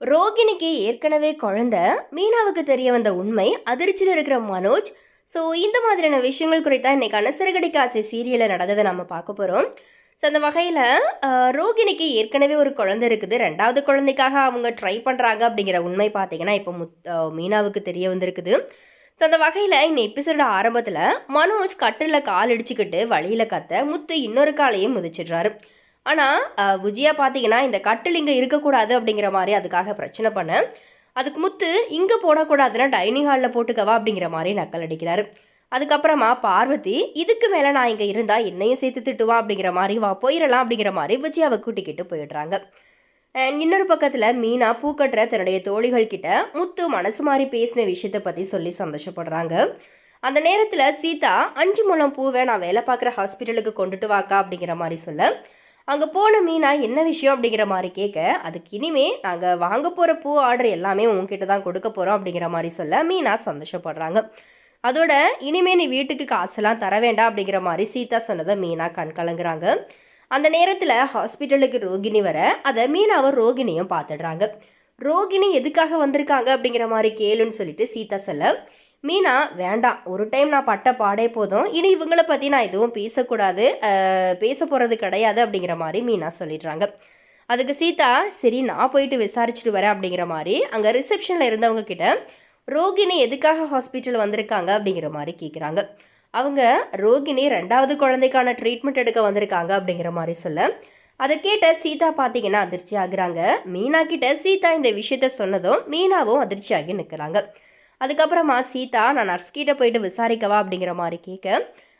ரோகிணிக்கு ஏற்கனவே குழந்தை மீனாவுக்கு தெரிய வந்த உண்மை அதிர்ச்சியில் இருக்கிற மனோஜ். ஸோ இந்த மாதிரியான விஷயங்கள் குறித்தா இன்னைக்கான சிறுகடிக்க ஆசை சீரியலில் நடந்ததை நம்ம பார்க்க போகிறோம் ஸோ அந்த வகையில் ரோகிணிக்கு ஏற்கனவே ஒரு குழந்தை இருக்குது. ரெண்டாவது குழந்தைக்காக அவங்க ட்ரை பண்ணுறாங்க அப்படிங்கிற உண்மை பார்த்தீங்கன்னா இப்போ முத் மீனாவுக்கு தெரிய வந்திருக்குது. ஸோ அந்த வகையில் இந்த எபிசோட ஆரம்பத்தில் மனோஜ் கட்டில் கால் இடிச்சுக்கிட்டு வழியில் கத்த முத்து இன்னொரு காலையும் முதிச்சிடுறாரு. ஆனால் விஜயா பார்த்தீங்கன்னா இந்த கட்டில் இங்கே இருக்கக்கூடாது அப்படிங்கிற மாதிரி அதுக்காக பிரச்சனை பண்ண அதுக்கு முத்து இங்கே போடக்கூடாதுன்னா டைனிங் ஹாலில் போட்டுக்கவா அப்படிங்கிற மாதிரி நக்கல் அடிக்கிறாரு. அதுக்கப்புறமா பார்வதி இதுக்கு மேலே நான் இங்கே இருந்தால் என்னையும் சேர்த்து திட்டுவா அப்படிங்கிற மாதிரி வா போயிடலாம் அப்படிங்கிற மாதிரி விஜயாவை கூட்டிக்கிட்டு போயிடுறாங்க. இன்னொரு பக்கத்தில் மீனா பூக்கட்டுற தன்னுடைய தோழிகள் கிட்ட முத்து மனசு மாதிரி பேசின விஷயத்தை பற்றி சொல்லி சந்தோஷப்படுறாங்க. அந்த நேரத்தில் சீதா அஞ்சு முழம் பூவை நான் வேலை பார்க்குற ஹாஸ்பிட்டலுக்கு கொண்டுட்டு வாக்கா அப்படிங்கிற மாதிரி சொல்ல அங்கே போன மீனா என்ன விஷயம் அப்படிங்கிற மாதிரி கேட்க அதுக்கு இனிமே நாங்கள் வாங்க போகிற பூ ஆர்டர் எல்லாமே உங்ககிட்ட தான் கொடுக்க போகிறோம் அப்படிங்கிற மாதிரி சொல்ல மீனா சந்தோஷப்படுறாங்க. அதோட இனிமே நீ வீட்டுக்கு காசெல்லாம் தர வேண்டாம் அப்படிங்கிற மாதிரி சீதா சொன்னதை மீனா கண் கலங்குறாங்க. அந்த நேரத்தில் ஹாஸ்பிட்டலுக்கு ரோகிணி வர அதை மீனாவை ரோகிணியும் பார்த்துடுறாங்க. ரோகிணி எதுக்காக வந்திருக்காங்க? அப்படிங்கிற மாதிரி கேளுன்னு சொல்லிட்டு சீதா சொல்ல மீனா வேண்டாம் ஒரு டைம் நான் பட்ட பாடே போதும். இனி இவங்கள பற்றி நான் எதுவும் பேசக்கூடாது. பேச போகிறது கிடையாது அப்படிங்கிற மாதிரி மீனா சொல்லிடுறாங்க. அதுக்கு சீதா சரி நான் போயிட்டு விசாரிச்சுட்டு வரேன் அப்படிங்கிற மாதிரி அங்கே ரிசப்ஷனில் இருந்தவங்க கிட்ட ரோகிணி எதுக்காக ஹாஸ்பிட்டல் வந்திருக்காங்க? அப்படிங்கிற மாதிரி கேட்குறாங்க அவங்க ரோகிணி ரெண்டாவது குழந்தைக்கான ட்ரீட்மெண்ட் எடுக்க வந்திருக்காங்க அப்படிங்கிற மாதிரி சொல்ல அதை கேட்ட சீதா பார்த்தீங்கன்னா அதிர்ச்சி ஆகுறாங்க. மீனா கிட்ட சீதா இந்த விஷயத்த சொன்னதும் மீனாவும் அதிர்ச்சியாகி நிற்கிறாங்க அதுக்கப்புறமா சீதா நான் நர்ஸ்கிட்ட போயிட்டு விசாரிக்கவா? அப்படிங்கிற மாதிரி கேட்க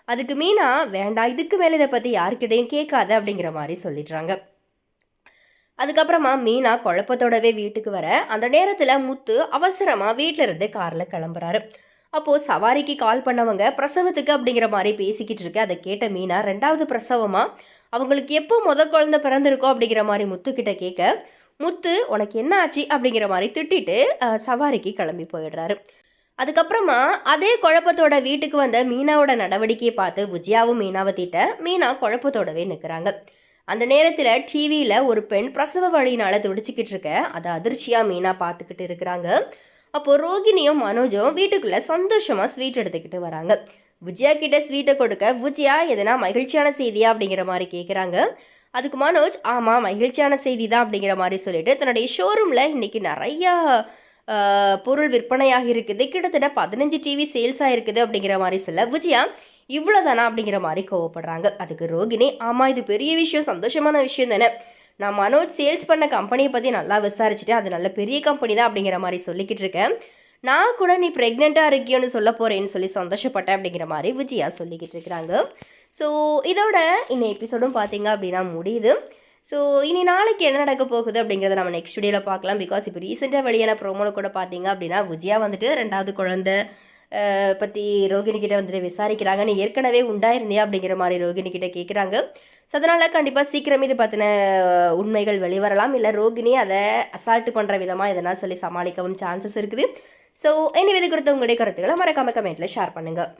அதுக்கு மீனா வேண்டாம் இதுக்கு மேலே இதை பற்றி யாருக்கிட்டையும் கேட்காத அப்படிங்கிற மாதிரி சொல்லிடுறாங்க. அதுக்கப்புறமா மீனா குழப்பத்தோடவே வீட்டுக்கு வர அந்த நேரத்தில் முத்து அவசரமாக வீட்டில் இருந்து காரில் கிளம்புறாரு. அப்போது சவாரிக்கு கால் பண்ணவங்க பிரசவத்துக்கு? அப்படிங்கிற மாதிரி பேசிக்கிட்டு இருக்கு அதை கேட்ட மீனா ரெண்டாவது பிரசவமாக அவங்களுக்கு எப்போ முத குழந்தை பிறந்திருக்கோ அப்படிங்கிற மாதிரி முத்துக்கிட்ட கேட்க முத்து உனக்கு என்ன ஆச்சு? அப்படிங்கிற மாதிரி திட்டிட்டு சவாரிக்கு கிளம்பி போயிடுறாரு. அதுக்கப்புறமா அதே குழப்பத்தோட வீட்டுக்கு வந்த மீனாவோட நடவடிக்கையை பார்த்து விஜயாவும் மீனாவை திட்ட மீனா குழப்பத்தோடவே நிற்கிறாங்க அந்த நேரத்தில் டிவியில் ஒரு பெண் பிரசவ வழியினால் துடிச்சிக்கிட்டு இருக்க அதை அதிர்ச்சியாக மீனா பார்த்துக்கிட்டு இருக்கிறாங்க. அப்போது ரோகிணியும் மனோஜும் வீட்டுக்குள்ளே சந்தோஷமாக ஸ்வீட் எடுத்துக்கிட்டு வராங்க. விஜயா கிட்ட ஸ்வீட்டை கொடுக்க விஜயா எதனா மகிழ்ச்சியான செய்தியா? அப்படிங்கிற மாதிரி கேட்குறாங்க அதுக்கு மனோஜ் ஆமாம் மகிழ்ச்சியான செய்தி தான் அப்படிங்கிற மாதிரி சொல்லிட்டு தன்னுடைய ஷோரூமில் இன்றைக்கி நிறையா பொருள் விற்பனையாக இருக்குது. கிட்டத்தட்ட பதினஞ்சு டிவி சேல்ஸ் ஆகிருக்குது அப்படிங்கிற மாதிரி சொல்ல விஜயா இவ்வளோதானா அப்படிங்கிற மாதிரி கோவப்படுறாங்க. அதுக்கு ரோகிணி ஆமாம் இது பெரிய விஷயம் சந்தோஷமான விஷயம் தானே. நான் மனோஜ் சேல்ஸ் பண்ண கம்பெனியை பற்றி நல்லா விசாரிச்சுட்டு அது நல்ல பெரிய கம்பெனி தான் அப்படிங்கிற மாதிரி சொல்லிக்கிட்டு இருக்கேன். நான் கூட நீ ப்ரெக்னெண்ட்டாக இருக்கியோன்னு சொல்ல போகிறேன்னு சொல்லி சந்தோஷப்பட்டேன் அப்படிங்கிற மாதிரி விஜயா சொல்லிக்கிட்டு இருக்கிறாங்க. ஸோ இதோட இந்த எபிசோடும் பார்த்தீங்க அப்படின்னா முடியுது. ஸோ இனி நாளைக்கு என்ன நடக்க போகுது அப்படிங்கிறத நம்ம நெக்ஸ்ட் வீடியோவில் பார்க்கலாம் பிகாஸ் இப்போ ரீசெண்டாக வெளியான ப்ரோமோல கூட பார்த்தீங்க அப்படின்னா விஜயா வந்துட்டு ரெண்டாவது குழந்தை பற்றி ரோகிணி கிட்ட வந்துட்டு விசாரிக்கிறாங்க. நீ ஏற்கனவே உண்டாயிருந்தியா அப்படிங்கிற மாதிரி ரோகிணி கிட்ட கேட்குறாங்க ஸோ அதனால் கண்டிப்பாக சீக்கிரம் இது பற்றின உண்மைகள் வெளிவரலாம். இல்லை ரோகிணி அதை அசால்ட்டு பண்ணுற விதமாக இதெல்லாம் சொல்லி சமாளிக்கவும் சான்சஸ் இருக்குது. ஸோ இனி இது குறித்த உங்களுடைய கருத்துக்களை மறக்காம கமெண்ட்டில் ஷேர் பண்ணுங்கள்